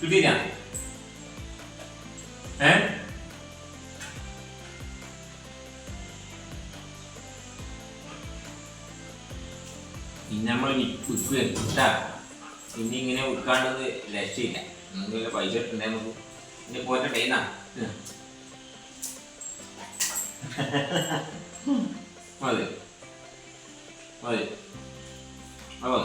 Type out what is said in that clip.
കിട്ടിയില്ല ഏ eh? ഇനി നമ്മൾ വിൽക്കുക കിട്ടാ ഇനി ഇങ്ങനെ വിൽക്കാണ്ടത് രക്ഷയില്ല നിങ്ങൾക്ക് പൈസ ഇട്ടുണ്ടേ നമുക്ക്? ഇനി പോറ്റ ടൈനാ മതി. മതി. അപ്പോൾ